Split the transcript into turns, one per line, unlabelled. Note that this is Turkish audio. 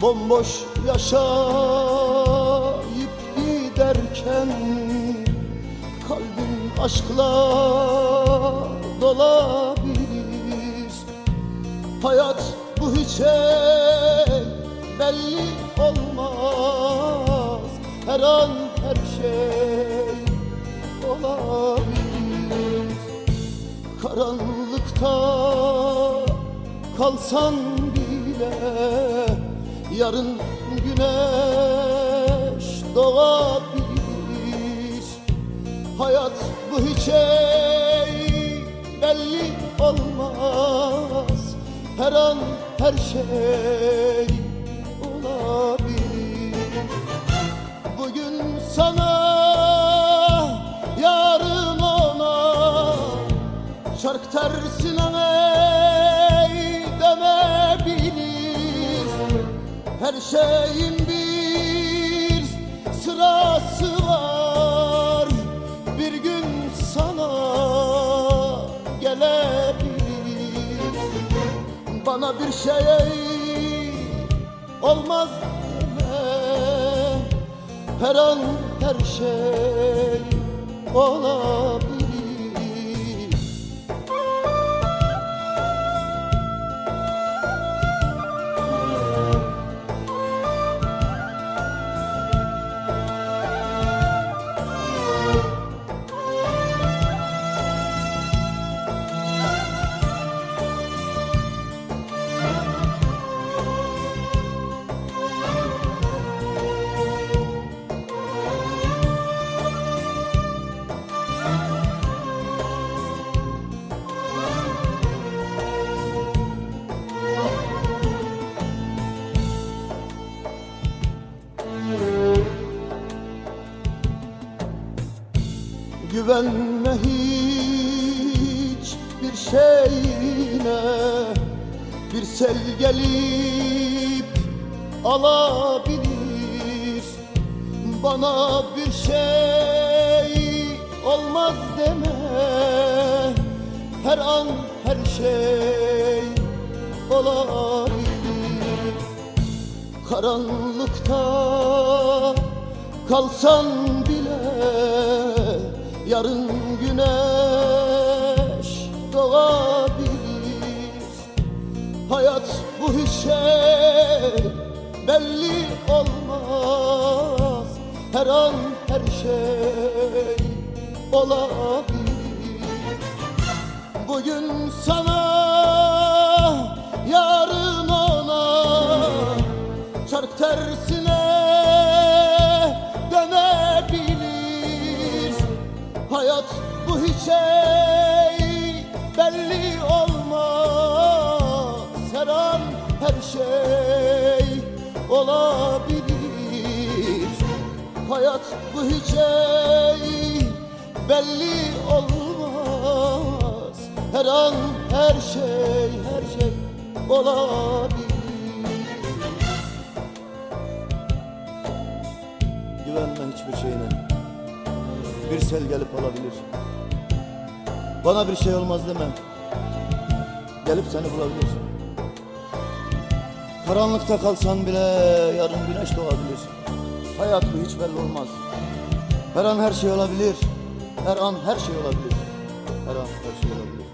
Bomboş yaşayıp giderken Kalbin aşkla dolabilir Hayat bu hiçe belli olmaz. Her an her şey olabilir. Karanlıkta kalsan bile Yarın güneş doğabilir. Hayat bu hiçe belli olmaz. Her an her şey olabilir. Bugün sana yarın ona. Şark tersine Her şeyin bir sırası var. Bir gün sana gelebilir. Bana bir şey olmaz deme. Her an her şey olabilir Güvenme hiç bir şeyine. Bir sel gelip alabilir. Bana bir şey olmaz deme. Her an her şey olabilir. Karanlıkta kalsan bile Yarın güneş doğabilir. Hayat bu hiç belli olmaz. Her an her şey olabilir. Bugün sana yarın ona. Çark tersine Hayat bu hiç şey belli olmaz. Her an her şey olabilir. Hayat bu hiç şey belli olmaz. Her an her şey her şey olabilir. Güvenme hiçbir şeyine Bir sel gelip alabilir Bana bir şey olmaz deme. Gelip seni bulabilir. Karanlıkta kalsan bile yarın güneş doğabilir. Hayat bu hiç belli olmaz. Her an her şey olabilir. Her an her şey olabilir. Her an her şey olabilir